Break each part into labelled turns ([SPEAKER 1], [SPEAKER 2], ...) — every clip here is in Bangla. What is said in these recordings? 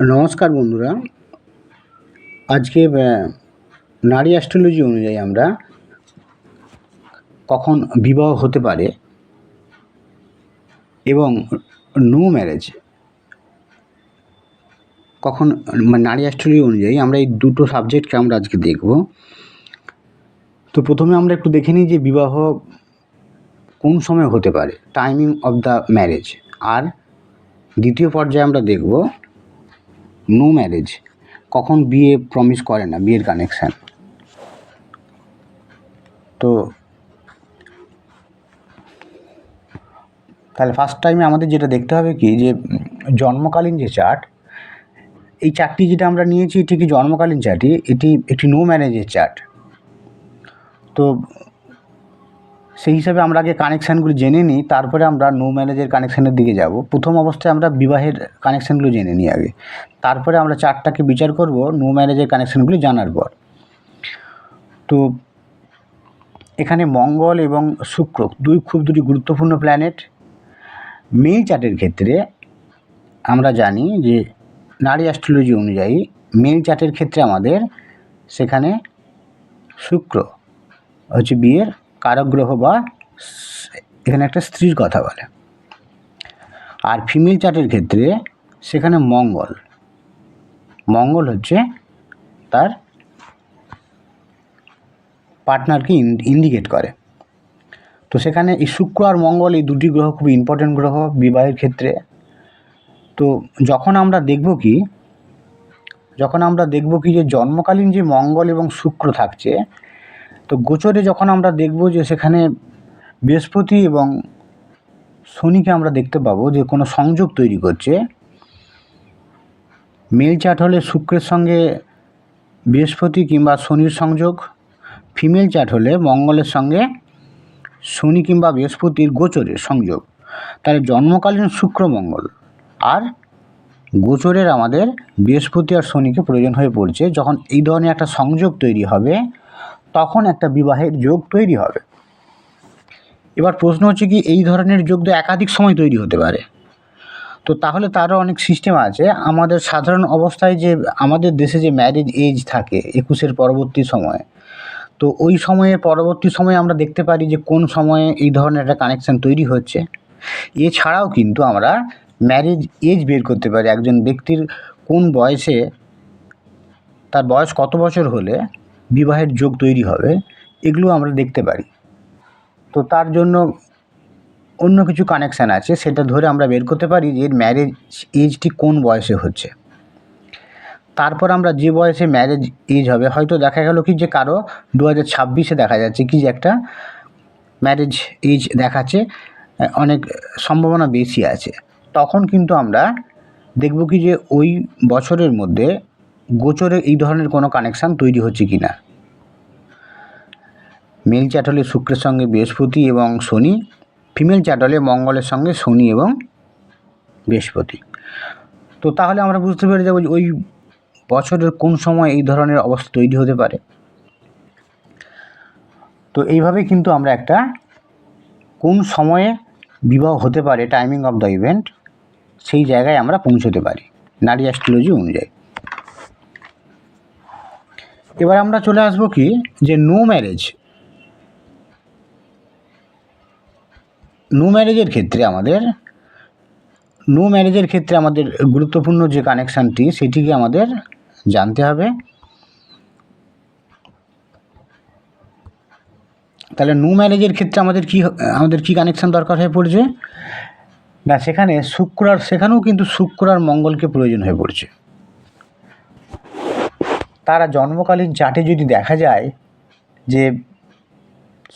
[SPEAKER 1] নমস্কার বন্ধুরা। আজকে নারী অ্যাস্ট্রোলজি অনুযায়ী আমরা কখন বিবাহ হতে পারে এবং নো ম্যারেজ কখন মানে নারী অ্যাস্ট্রোলজি অনুযায়ী আমরা এই দুটো সাবজেক্টকে আমরা আজকে দেখব। তো প্রথমে আমরা একটু দেখে নিই যে বিবাহ কোন সময় হতে পারে টাইমিং অফ দ্য ম্যারেজ আর দ্বিতীয় পর্যায়ে আমরা দেখব নো ম্যারেজ কখন বিয়ে প্রমিস করে না, বিয়ের কানেকশান তো তাহলে ফার্স্ট টাইমে আমাদের যেটা দেখতে হবে কি যে, জন্মকালীন যে চার্ট এই চার্টটি যেটা আমরা নিয়েছি, এটি কি জন্মকালীন চার্টই এটি একটি নো ম্যারেজের চার্ট তো সেই হিসাবে আমরা আগে কানেকশানগুলো জেনে নিই, তারপরে আমরা নো ম্যারেজের কানেকশানের দিকে যাব। প্রথম অবস্থায় আমরা বিবাহের কানেকশানগুলো জেনে নিই আগে। তারপরে আমরা চারটাকে বিচার করব নো ম্যারেজের কানেকশানগুলি জানার পর। তো এখানে মঙ্গল এবং শুক্র দুই খুব দুটি গুরুত্বপূর্ণ প্ল্যানেট মেল চার্টের ক্ষেত্রে আমরা জানি যে নারী অ্যাস্ট্রোলজি অনুযায়ী মেল চার্টের ক্ষেত্রে আমাদের সেখানে শুক্র হচ্ছে বিয়ের কারক গ্রহ বা এখানে একটা স্ত্রীর কথা বলে। আর ফিমেল চার্টের ক্ষেত্রে সেখানে মঙ্গল। মঙ্গল হচ্ছে তার পার্টনারকে ইন্ডিকেট করে। তো সেখানে এই শুক্র আর মঙ্গল এই দুটি গ্রহ খুব ইম্পর্টেন্ট গ্রহ বিবাহের ক্ষেত্রে। তো যখন আমরা দেখব কি, যখন আমরা দেখব কি যে জন্মকালীন যে মঙ্গল এবং শুক্র থাকছে তো গোচরে যখন আমরা দেখব যে সেখানে বৃহস্পতি এবং শনিকে আমরা দেখতে পাবো যে কোনো সংযোগ তৈরি করছে, মেল চার্ট হলে শুক্রের সঙ্গে বৃহস্পতি কিংবা শনির সংযোগ, ফিমেল চার্ট হলে মঙ্গলের সঙ্গে শনি কিংবা বৃহস্পতির গোচরের সংযোগ। তাহলে জন্মকালীন শুক্র মঙ্গল আর গোচরের আমাদের বৃহস্পতি আর শনিকে প্রয়োজন হয়ে পড়ছে, যখন এই ধরনের একটা সংযোগ তৈরি হবে তখন একটা বিবাহের যোগ তৈরি হবে। এবার প্রশ্ন হচ্ছে কি, এই ধরনের যোগ তো একাধিক সময় তৈরি হতে পারে। তো তাহলে তারও অনেক সিস্টেম আছে। আমাদের সাধারণ অবস্থায় যে, আমাদের দেশে যে ম্যারেজ এজ থাকে একুশের পরবর্তী সময়ে, তো ওই সময়ে, পরবর্তী সময়ে আমরা দেখতে পারি যে কোন সময়ে এই ধরনের একটা কানেকশান তৈরি হচ্ছে। এছাড়াও কিন্তু আমরা ম্যারেজ এজ বের করতে পারি। একজন ব্যক্তির কোন বয়সে, তার বয়স কত বছর হলে বিবাহের যোগ তৈরি হবে, এগুলো আমরা দেখতে পারি। তো তার জন্য অন্য কিছু কানেকশান আছে, সেটা ধরে আমরা বের করতে পারি যে এর ম্যারেজ এজটি কোন বয়সে হচ্ছে। তারপর আমরা যে বয়সে ম্যারেজ এজ হবে, হয়তো দেখা গেল কি যে কারও দু হাজার ছাব্বিশে দেখা যাচ্ছে কি যে একটা ম্যারেজ এজ দেখাচ্ছে, অনেক সম্ভাবনা বেশি আছে। তখন কিন্তু আমরা দেখব কি যে ওই বছরের মধ্যে গোচরে এই ধরনের কোনো কানেকশান তৈরি হচ্ছে কি না মেল চার্ট হলে শুক্রের সঙ্গে বৃহস্পতি এবং শনি ফিমেল চার্ট হলে মঙ্গলের সঙ্গে শনি এবং বৃহস্পতি। তো তাহলে আমরা বুঝতে পেরে যাব ওই বছরের কোন সময় এই ধরনের অবস্থা তৈরি হতে পারে। তো এইভাবে কিন্তু আমরা একটা কোন সময়ে বিবাহ হতে পারে টাইমিং অফ দ্য ইভেন্ট সেই জায়গায় আমরা পৌঁছতে পারি। নারী অ্যাস্ট্রোলজি অনুযায়ী। এবার আমরা চলে আসব কি? যে নো ম্যারেজ নো ম্যারেজের ক্ষেত্রে আমাদের নো ম্যারেজের ক্ষেত্রে আমাদের গুরুত্বপূর্ণ যে কানেকশানটি, সেটিকে আমাদের জানতে হবে। তাহলে নো ম্যারেজের ক্ষেত্রে আমাদের কি আমাদের কি কানেকশান দরকার হয়ে পড়ছে? না, সেখানে শুক্র আর, সেখানেও কিন্তু শুক্র আর মঙ্গলকে প্রয়োজন হয়ে পড়ছে। তারা জন্মকালীন চার্টে যদি দেখা যায় যে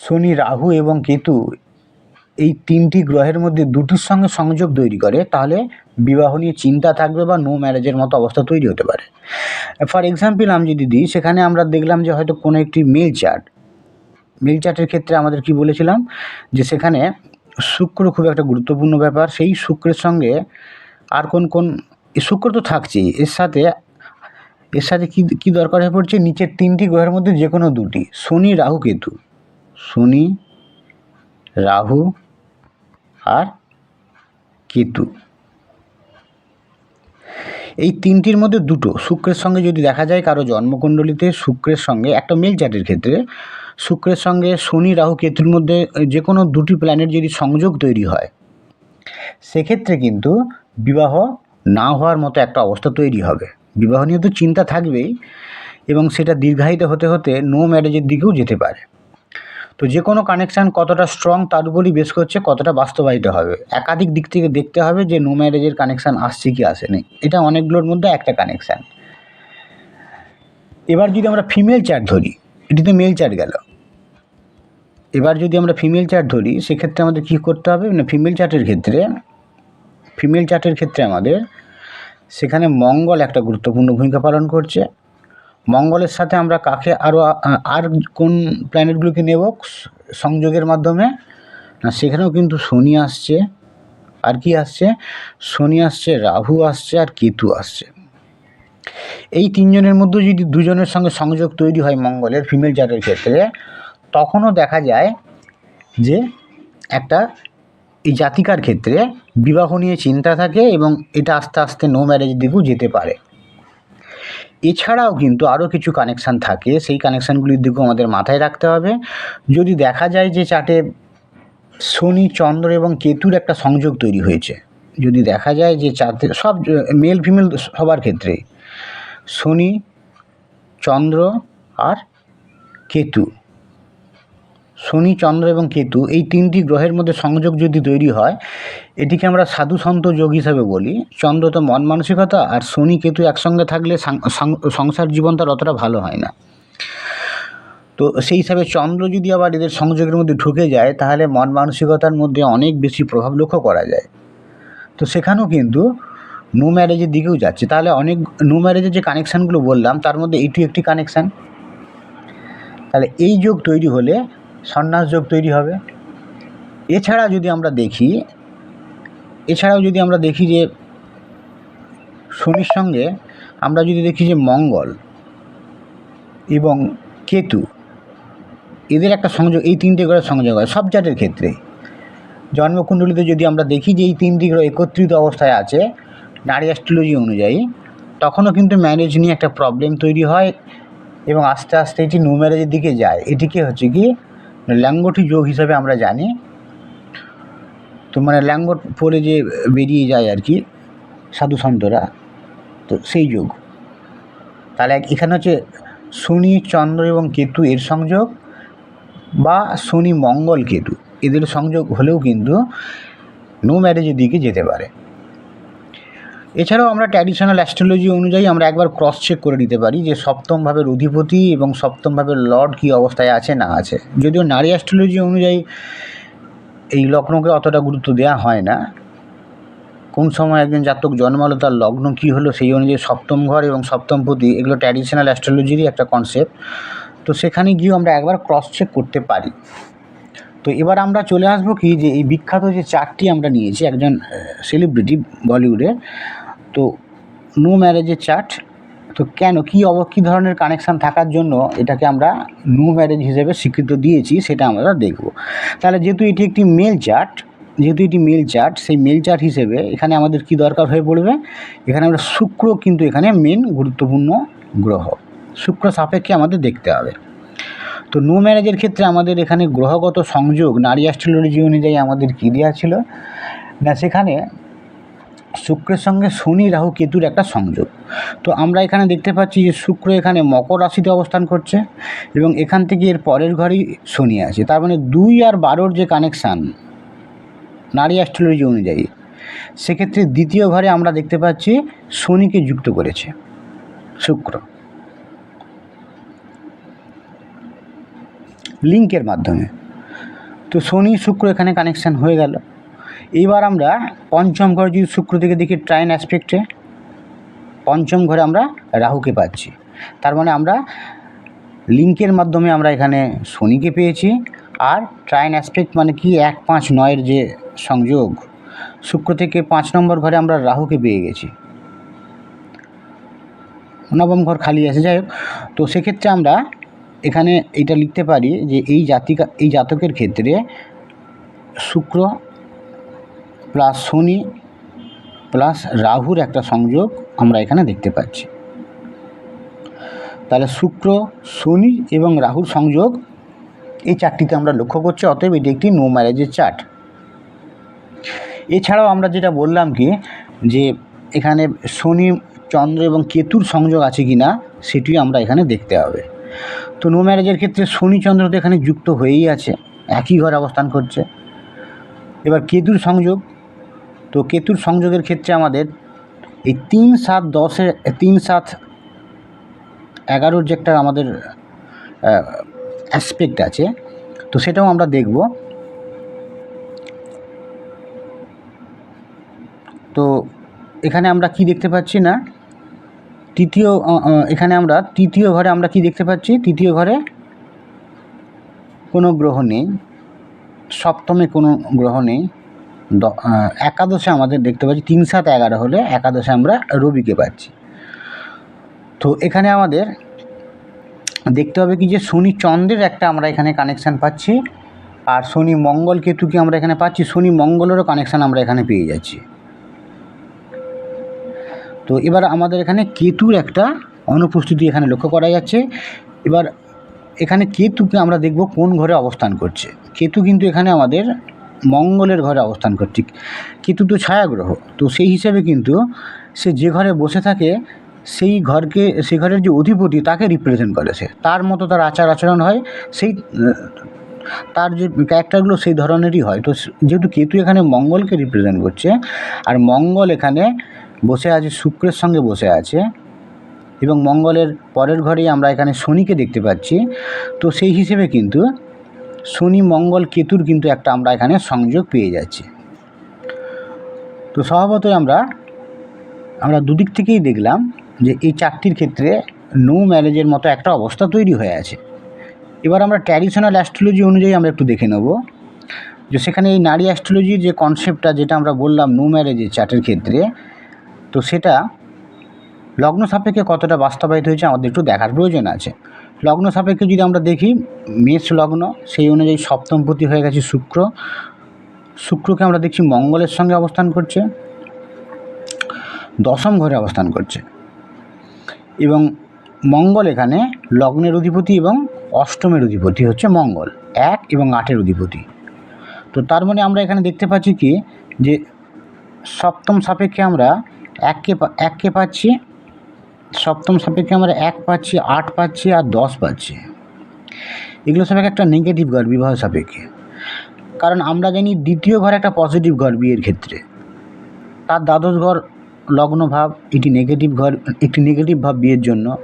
[SPEAKER 1] শনি, রাহু এবং কেতু এই তিনটি গ্রহের মধ্যে দুটির সঙ্গে সংযোগ তৈরি করে, তাহলে বিবাহ নিয়ে চিন্তা থাকবে বা নো ম্যারেজের মতো অবস্থা তৈরি হতে পারে। ফর এক্সাম্পল আমি যদি দিই, সেখানে আমরা দেখলাম যে হয়তো কোনো একটি মেল চার্ট মেল চার্টের ক্ষেত্রে আমাদের কি বলেছিলাম? যে সেখানে শুক্র খুব একটা গুরুত্বপূর্ণ ব্যাপার। সেই শুক্রের সঙ্গে আর কোন কোন শুক্র তো থাকছেই, এর সাথে এর সাথে কি কি দরকার হয়ে পড়ছে? নিচের তিনটি গ্রহের মধ্যে যে কোনো দুটি। শনি, রাহু, কেতু। শনি, রাহু আর কেতু। এই তিনটির মধ্যে দুটো, শুক্রের সঙ্গে যদি দেখা যায় কারও জন্মকুণ্ডলিতে, শুক্রের সঙ্গে একটা মেল চার্টের ক্ষেত্রে, শুক্রের সঙ্গে শনি, রাহু, কেতুর মধ্যে যে কোনো দুটি প্ল্যানেট যদি সংযোগ তৈরি হয়, সেক্ষেত্রে কিন্তু বিবাহ না হওয়ার মতো একটা অবস্থা তৈরি হবে। বিবাহ নিয়ে তো চিন্তা থাকবেই এবং সেটা দীর্ঘায়িত হতে হতে নো ম্যারেজের দিকেও যেতে পারে। তো যে কোনো কানেকশান কতটা স্ট্রং তার উপরই বেশ করছে কতটা বাস্তবায়িত হবে। একাধিক দিক থেকে দেখতে হবে যে নো ম্যারেজের কানেকশান আসছে কি আসেনি। এটা অনেকগুলোর মধ্যে একটা কানেকশান এবার যদি আমরা ফিমেল চার্ট ধরি এটি তো মেল চার্ট গেল। এবার যদি আমরা ফিমেল চার্ট ধরি, সেক্ষেত্রে আমাদের কী করতে হবে? না ফিমেল চার্টের ক্ষেত্রে ফিমেল চার্টের ক্ষেত্রে আমাদের সেখানে মঙ্গল একটা গুরুত্বপূর্ণ ভূমিকা পালন করছে। মঙ্গলের সাথে আমরা কাকে আরও আর কোন প্ল্যানেটগুলোকে নেব সংযোগের মাধ্যমে? না, সেখানেও কিন্তু শনি আসছে। আর কি আসছে? শনি আসছে, রাহু আসছে, আর কেতু আসছে। এই তিনজনের মধ্যে যদি দুজনের সঙ্গে সংযোগ তৈরি হয় মঙ্গলের ফিমেল চার্টের ক্ষেত্রে, তখনও দেখা যায় যে একটা এই জাতিকার ক্ষেত্রে বিবাহ নিয়ে চিন্তা থাকে এবং এটা আস্তে আস্তে নো ম্যারেজের দিকেও যেতে পারে। এছাড়াও কিন্তু আরও কিছু কানেকশান থাকে, সেই কানেকশানগুলির দিকেও আমাদের মাথায় রাখতে হবে। যদি দেখা যায় যে চার্টে শনি, চন্দ্র এবং কেতুর একটা সংযোগ তৈরি হয়েছে, যদি দেখা যায় যে চার্টে সব মেল ফিমেল সবার ক্ষেত্রে শনি, চন্দ্র আর কেতু। শনি, চন্দ্র এবং কেতু এই তিনটি গ্রহের মধ্যে সংযোগ যদি তৈরি হয়, এটিকে আমরা সাধু সন্ত যোগ হিসাবে বলি। চন্দ্র তো মন মানসিকতা আর শনি, কেতু একসঙ্গে থাকলে সংসার জীবন তার অতটা ভালো হয় না। তো সেই হিসাবে চন্দ্র যদি আবার এদের সংযোগের মধ্যে ঢুকে যায়, তাহলে মন মানসিকতার মধ্যে অনেক বেশি প্রভাব লক্ষ্য করা যায়। তো সেখানেও কিন্তু নো ম্যারেজের দিকেও যাচ্ছে। তাহলে অনেক নো ম্যারেজের যে কানেকশানগুলো বললাম, তার মধ্যে এটি একটি কানেকশান তাহলে এই যোগ তৈরি হলে সন্ন্যাস যোগ তৈরি হবে। এছাড়া যদি আমরা দেখি, এছাড়াও যদি আমরা দেখি যে শনির সঙ্গে আমরা যদি দেখি যে মঙ্গল এবং কেতু, এদের একটা সংযোগ, এই তিনটে গ্রহের সংযোগ হয় সব চার্টের ক্ষেত্রে। জন্মকুণ্ডলিতে যদি আমরা দেখি যে এই তিনটি গ্রহ একত্রিত অবস্থায় আছে, নারী অ্যাস্ট্রোলজি অনুযায়ী, তখনও কিন্তু ম্যারেজ নিয়ে একটা প্রবলেম তৈরি হয় এবং আস্তে আস্তে এটি নো ম্যারেজের দিকে যায়। এটিকে হচ্ছে কি ল্যাঙ্গটি যোগ হিসাবে আমরা জানি। তো মানে ল্যাঙ্গট পরে যে বেরিয়ে যায় আর কি, সাধু সন্তরা, তো সেই যোগ। তাহলে এখানে হচ্ছে শনি, চন্দ্র এবং কেতু এর সংযোগ বা শনি, মঙ্গল, কেতু। এদের সংযোগ হলেও কিন্তু নো ম্যারেজের দিকে যেতে পারে। এছাড়াও আমরা ট্র্যাডিশনাল অ্যাস্ট্রোলজি অনুযায়ী আমরা একবার ক্রস চেক করে নিতে পারি যে সপ্তম ভাবের অধিপতি এবং সপ্তম ভাবের লর্ড কী অবস্থায় আছে, না আছে। যদিও নারী অ্যাস্ট্রোলজি অনুযায়ী এই লগ্নকে অতটা গুরুত্ব দেওয়া হয় না। কোন সময় একজন জাতক জন্মালো তার লগ্ন কী হলো, সেই অনুযায়ী সপ্তম ঘর এবং সপ্তমপতি এগুলো ট্র্যাডিশনাল অ্যাস্ট্রোলজিরই একটা কনসেপ্ট তো সেখানে গিয়েও আমরা একবার ক্রস চেক করতে পারি। তো এবার আমরা চলে আসব কি, যে এই বিখ্যাত যে চারটি আমরা নিয়েছি, একজন সেলিব্রিটি বলিউডের তো নো ম্যারেজের চার্ট তো কেন, কী অব, কী ধরনের কানেকশান থাকার জন্য এটাকে আমরা নো ম্যারেজ হিসেবে স্বীকৃত দিয়েছি সেটা আমরা দেখব। তাহলে যেহেতু এটি একটি মেল চার্ট যেহেতু এটি মেল চার্ট সেই মেল চার্ট হিসেবে এখানে আমাদের কি দরকার হয়ে পড়বে? এখানে আমরা শুক্র কিন্তু এখানে মেন গুরুত্বপূর্ণ গ্রহ। শুক্র সাপেক্ষে আমাদের দেখতে হবে। তো নো ম্যারেজের ক্ষেত্রে আমাদের এখানে গ্রহগত সংযোগ, নারী অ্যাস্ট্রোলজি অনুযায়ী আমাদের কী দেওয়া ছিল? না, সেখানে শুক্রের সঙ্গে শনি, রাহু, কেতুর একটা সংযোগ। তো আমরা এখানে দেখতে পাচ্ছি যে শুক্র এখানে মকর রাশিতে অবস্থান করছে এবং এখান থেকে এর পরের ঘরেই শনি আছে। তার মানে দুই আর বারোর যে কানেকশান নারী অ্যাস্ট্রোলজি অনুযায়ী, সেক্ষেত্রে দ্বিতীয় ঘরে আমরা দেখতে পাচ্ছি শনিকে যুক্ত করেছে শুক্র। লিঙ্কের মাধ্যমে। তো শনি, শুক্র এখানে কানেকশান হয়ে গেল। এইবার আমরা পঞ্চম ঘরে যদি শুক্র থেকে দেখি ট্রাইন অ্যাসপেক্টে পঞ্চম ঘরে আমরা রাহুকে পাচ্ছি। তার মানে আমরা লিঙ্কের মাধ্যমে আমরা এখানে শনিকে পেয়েছি আর ট্রাইন অ্যাসপেক্ট মানে কি এক পাঁচ নয়ের যে সংযোগ, শুক্র থেকে পাঁচ নম্বর ঘরে আমরা রাহুকে পেয়ে গেছি। নবম ঘর খালি আছে, যাই হোক। তো সেক্ষেত্রে আমরা এখানে এটা লিখতে পারি যে এই জাতিকা, এই জাতকের ক্ষেত্রে শুক্র প্লাস শনি প্লাস রাহুর একটা সংযোগ আমরা এখানে দেখতে পাচ্ছি। তাহলে শুক্র, শনি এবং রাহুর সংযোগ এই চারটিতে আমরা লক্ষ্য করছি, অতএব এটি একটি নো ম্যারেজের চার্ট এছাড়াও আমরা যেটা বললাম কি, যে এখানে শনি, চন্দ্র এবং কেতুর সংযোগ আছে কি না সেটিও আমরা এখানে দেখতে হবে। তো নো ম্যারেজের ক্ষেত্রে শনি, চন্দ্র তো এখানে যুক্ত হয়েই আছে, একই ঘরে অবস্থান করছে। এবার কেতুর সংযোগ তো কেতুর সংযোগের ক্ষেত্রে আমাদের এই তিন সাত দশের, তিন সাত এগারোর যে একটা আমাদের অ্যাসপেক্ট আছে, তো সেটাও আমরা দেখব। তো এখানে আমরা কি দেখতে পাচ্ছি না? তৃতীয় এখানে আমরা তৃতীয় ঘরে আমরা কি দেখতে পাচ্ছি? তৃতীয় ঘরে কোনো গ্রহ নেই, সপ্তমে কোনো গ্রহ নেই। একাদশে আমাদের দেখতে পাচ্ছি তিন সাত এগারো হলে একাদশে আমরা রবিকে পাচ্ছি। তো এখানে আমাদের দেখতে হবে কি যে শনি চন্দ্রের একটা আমরা এখানে কানেকশান পাচ্ছি আর শনি মঙ্গল কেতুকে আমরা এখানে পাচ্ছি? শনি মঙ্গলেরও কানেকশান আমরা এখানে পেয়ে যাচ্ছি। তো এবার আমাদের এখানে কেতুর একটা অনুপস্থিতি এখানে লক্ষ্য করা যাচ্ছে। এবার এখানে কেতুকে আমরা দেখব কোন ঘরে অবস্থান করছে। কেতু কিন্তু এখানে আমাদের মঙ্গলের ঘরে অবস্থান করছে কেতু তো ছায়াগ্রহ। তো সেই হিসেবে কিন্তু সে যে ঘরে বসে থাকে, সেই ঘরকে, সেই ঘরের যে অধিপতি তাকে রিপ্রেজেন্ট করে সে। তার মতো তার আচার আচরণ হয়, সেই, তার যে ক্যারেক্টারগুলো সেই ধরনেরই হয়। তো যেহেতু কেতু এখানে মঙ্গলকে রিপ্রেজেন্ট করছে, আর মঙ্গল এখানে বসে আছে, শুক্রের সঙ্গে বসে আছে, এবং মঙ্গলের পরের ঘরেই আমরা এখানে শনিকে দেখতে পাচ্ছি, তো সেই হিসেবে কিন্তু শনি, মঙ্গল, কেতুর কিন্তু একটা আমরা এখানে সংযোগ পেয়ে যাচ্ছি। তো স্বভাবতই আমরা আমরা দুদিক থেকেই দেখলাম যে এই চারটির ক্ষেত্রে নো ম্যারেজের মতো একটা অবস্থা তৈরি হয়ে আছে। এবার আমরা ট্র্যাডিশনাল অ্যাস্ট্রোলজি অনুযায়ী আমরা একটু দেখে নেব যে সেখানে এই নারী অ্যাস্ট্রোলজির যে কনসেপ্টটা যেটা আমরা বললাম নো ম্যারেজের চার্টের ক্ষেত্রে, তো সেটা লগ্ন সাপেক্ষে কতটা বাস্তবায়িত হয়েছে আমাদের একটু দেখার প্রয়োজন আছে। লগ্ন সাপেক্ষে যদি আমরা দেখি, মেষ লগ্ন, সেই অনুযায়ী সপ্তমপতি হয়ে গেছে শুক্র। শুক্রকে আমরা দেখছি মঙ্গলের সঙ্গে অবস্থান করছে, দশম ঘরে অবস্থান করছে। এবং মঙ্গল এখানে লগ্নের অধিপতি এবং অষ্টমের অধিপতি হচ্ছে মঙ্গল, এক এবং আটের অধিপতি। তো তার মানে আমরা এখানে দেখতে পাচ্ছি কি, যে সপ্তম সাপেক্ষে আমরা এককে এককে পাচ্ছি সপ্তম সাপেক্ষে আমরা এক পাচ্ছি, আট পাচ্ছি আর দশ পাচ্ছি। এগুলো সাপেক্ষে একটা নেগেটিভ ঘর, বিবাহ সাপেক্ষে। কারণ আমরা জানি দ্বিতীয় ঘর একটা পজিটিভ ঘর বিয়ের ক্ষেত্রে। তার দ্বাদশ ঘর লগ্ন ভাব, এটি নেগেটিভ ঘর, একটি নেগেটিভ ভাব বিয়ের জন্য।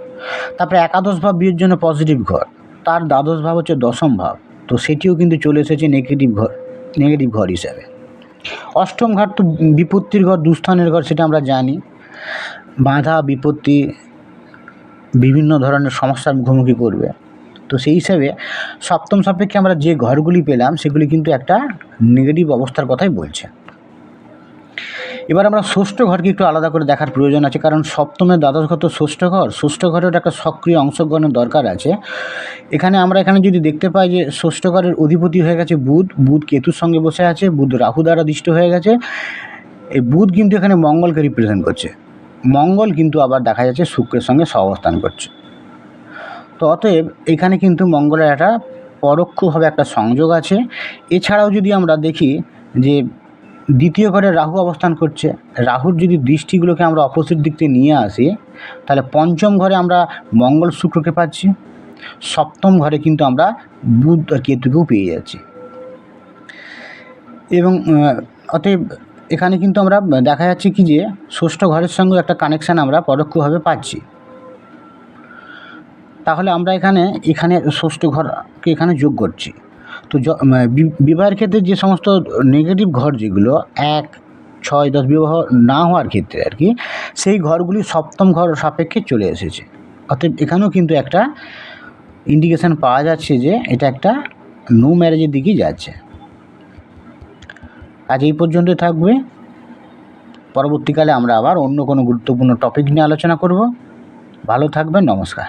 [SPEAKER 1] তারপরে একাদশ ভাব বিয়ের জন্য পজিটিভ ঘর। তার দ্বাদশ ভাব হচ্ছে দশম ভাব। তো সেটিও কিন্তু চলে এসেছে নেগেটিভ ঘর নেগেটিভ ঘর হিসাবে। অষ্টম ঘর তো বিপত্তির ঘর, দুস্থানের ঘর, সেটা আমরা জানি। বাধা, বিপত্তি, বিভিন্ন ধরনের সমস্যার মুখোমুখি করবে। তো সেই হিসাবে সপ্তম সাপেক্ষে আমরা যে ঘরগুলি পেলাম, সেগুলি কিন্তু একটা নেগেটিভ অবস্থার কথাই বলছে। এবার আমরা ষষ্ঠ ঘরকে একটু আলাদা করে দেখার প্রয়োজন আছে, কারণ সপ্তমের দ্বাদশ ঘর তো ষষ্ঠ ঘর। ষষ্ঠ ঘরের একটা সক্রিয় অংশগ্রহণের দরকার আছে। এখানে আমরা এখানে যদি দেখতে পাই যে ষষ্ঠ ঘরের অধিপতি হয়ে গেছে বুধ। বুধ কেতুর সঙ্গে বসে আছে, বুধ রাহু দ্বারা দৃষ্ট হয়ে গেছে। এই বুধ কিন্তু এখানে মঙ্গলকে রিপ্রেজেন্ট করছে। মঙ্গল কিন্তু আবার দেখা যাচ্ছে শুক্রের সঙ্গে সহাবস্থান করছে। তো অতএব এখানে কিন্তু মঙ্গলের একটা পরোক্ষভাবে একটা সংযোগ আছে। এছাড়াও যদি আমরা দেখি যে দ্বিতীয় ঘরে রাহু অবস্থান করছে, রাহুর যদি দৃষ্টিগুলোকে আমরা অপোজিট দিক থেকে নিয়ে আসি, তাহলে পঞ্চম ঘরে আমরা মঙ্গল শুক্রকে পাচ্ছি, সপ্তম ঘরে কিন্তু আমরা বুধ আর কেতুকেও পেয়ে যাচ্ছি। এবং অতএব এখানে কিন্তু আমরা দেখা যাচ্ছে কি যে, ষষ্ঠ ঘরের সঙ্গে একটা কানেকশান আমরা পরোক্ষভাবে পাচ্ছি। তাহলে আমরা এখানে এখানে ষষ্ঠ ঘরকে এখানে যোগ করছি। তো বিবাহের ক্ষেত্রে যে সমস্ত নেগেটিভ ঘর যেগুলো, এক, ছয়, দশ বিবাহ না হওয়ার ক্ষেত্রে আর কি, সেই ঘরগুলি সপ্তম ঘর সাপেক্ষে চলে এসেছে। অতএব এখানেও কিন্তু একটা ইন্ডিকেশান পাওয়া যাচ্ছে যে, এটা একটা নো ম্যারেজের দিকেই যাচ্ছে। আজ এই পর্যন্তই থাকবে। পরবর্তীকালে আমরা আবার অন্য কোনো গুরুত্বপূর্ণ টপিক নিয়ে আলোচনা করব। ভালো থাকবেন, নমস্কার।